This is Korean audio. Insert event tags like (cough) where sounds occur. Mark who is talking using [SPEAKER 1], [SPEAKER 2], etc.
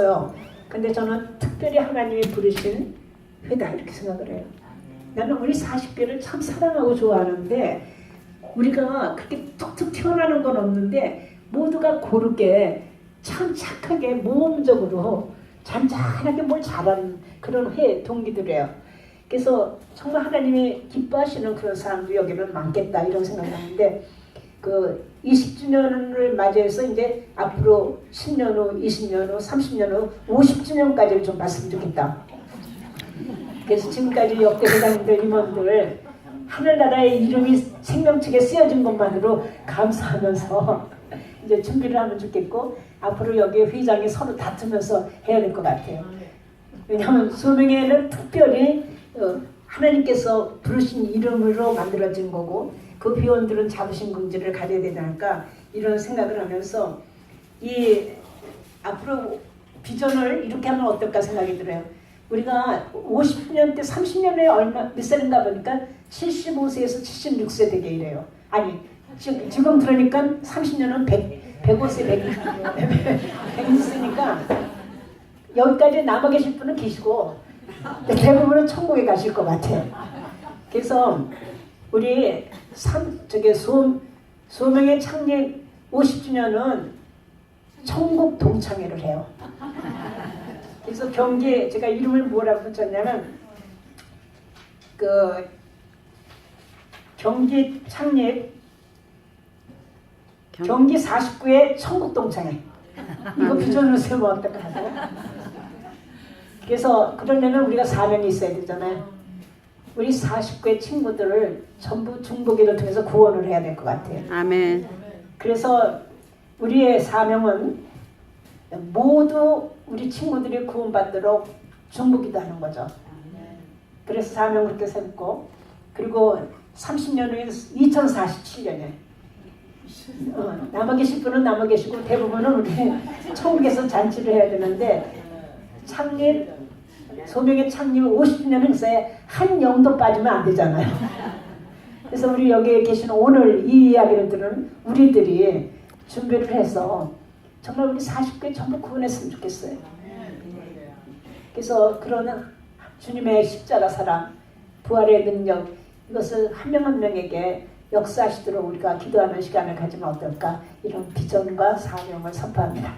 [SPEAKER 1] 없어요. 근데 저는 특별히 하나님이 부르신 회다 이렇게 생각을 해요. 나는 우리 40개를 참 사랑하고 좋아하는데 우리가 그렇게 툭툭 튀어나오는 건 없는데 모두가 고르게 참 착하게 모험적으로 잔잔하게 뭘 잘하는 그런 회 동기들이에요. 그래서 정말 하나님이 기뻐하시는 그런 사람도 여기는 많겠다 이런 생각을 하는데 그 20주년을 맞이해서 이제 앞으로 10년 후, 20년 후, 30년 후, 50주년까지를 좀 봤으면 좋겠다. 그래서 지금까지 역대 회장님들 임원들 하늘나라의 이름이 생명책에 쓰여진 것만으로 감사하면서 (laughs) 이제 준비를 하면 좋겠고 앞으로 여기 회장이 서로 다투면서 해야 될 것 같아요. 왜냐하면 소명회는 특별히 어, 하나님께서 부르신 이름으로 만들어진 거고 그 비원들은 자부심 긍지를 가져야 되니까 이런 생각을 하면서 이 앞으로 비전을 이렇게 하면 어떨까 생각이 들어요. 우리가 50년 때 30년에 얼마 몇 살인가 보니까 75세에서 76세 되게 이래요. 아니 지금, 지금 들으니까 30년은 100, 105세 100, 100있으니까 여기까지 남아 계실 분은 계시고 대부분은 천국에 가실 것 같아요. 그래서 우리 삼 저기 소 소명의 창립 50주년은 천국 동창회를 해요. 그래서 경기 제가 이름을 뭐라고 붙였냐면 그 경기 창립
[SPEAKER 2] 경-
[SPEAKER 1] 경기 49의 천국 동창회 이거 비전으로 세우면 어떨까요? 그래서 그러려면 우리가 사명이 있어야 되잖아요. 우리 49의 친구들을 전부 중보기를 통해서 구원을 해야 될 것 같아요.
[SPEAKER 2] 아멘.
[SPEAKER 1] 그래서 우리의 사명은 모두 우리 친구들이 구원받도록 중보기도 하는 거죠. 그래서 사명 그렇게 세웠고 그리고 30년 후에 2047년에 어, 남아 계실 분은 남아 계시고 대부분은 우리 (laughs) 천국에서 잔치를 해야 되는데 창립 소명의 창립 50주년 행사에 한 영도 빠지면 안 되잖아요. 그래서 우리 여기에 계신 오늘 이 이야기를 들은 우리들이 준비를 해서 정말 우리 40개 전부 구원했으면 좋겠어요. 그래서 그런 주님의 십자가 사랑, 부활의 능력 이것을 한 명한 명에게 역사하시도록 우리가 기도하는 시간을 가지면 어떨까 이런 비전과 사명을 선포합니다.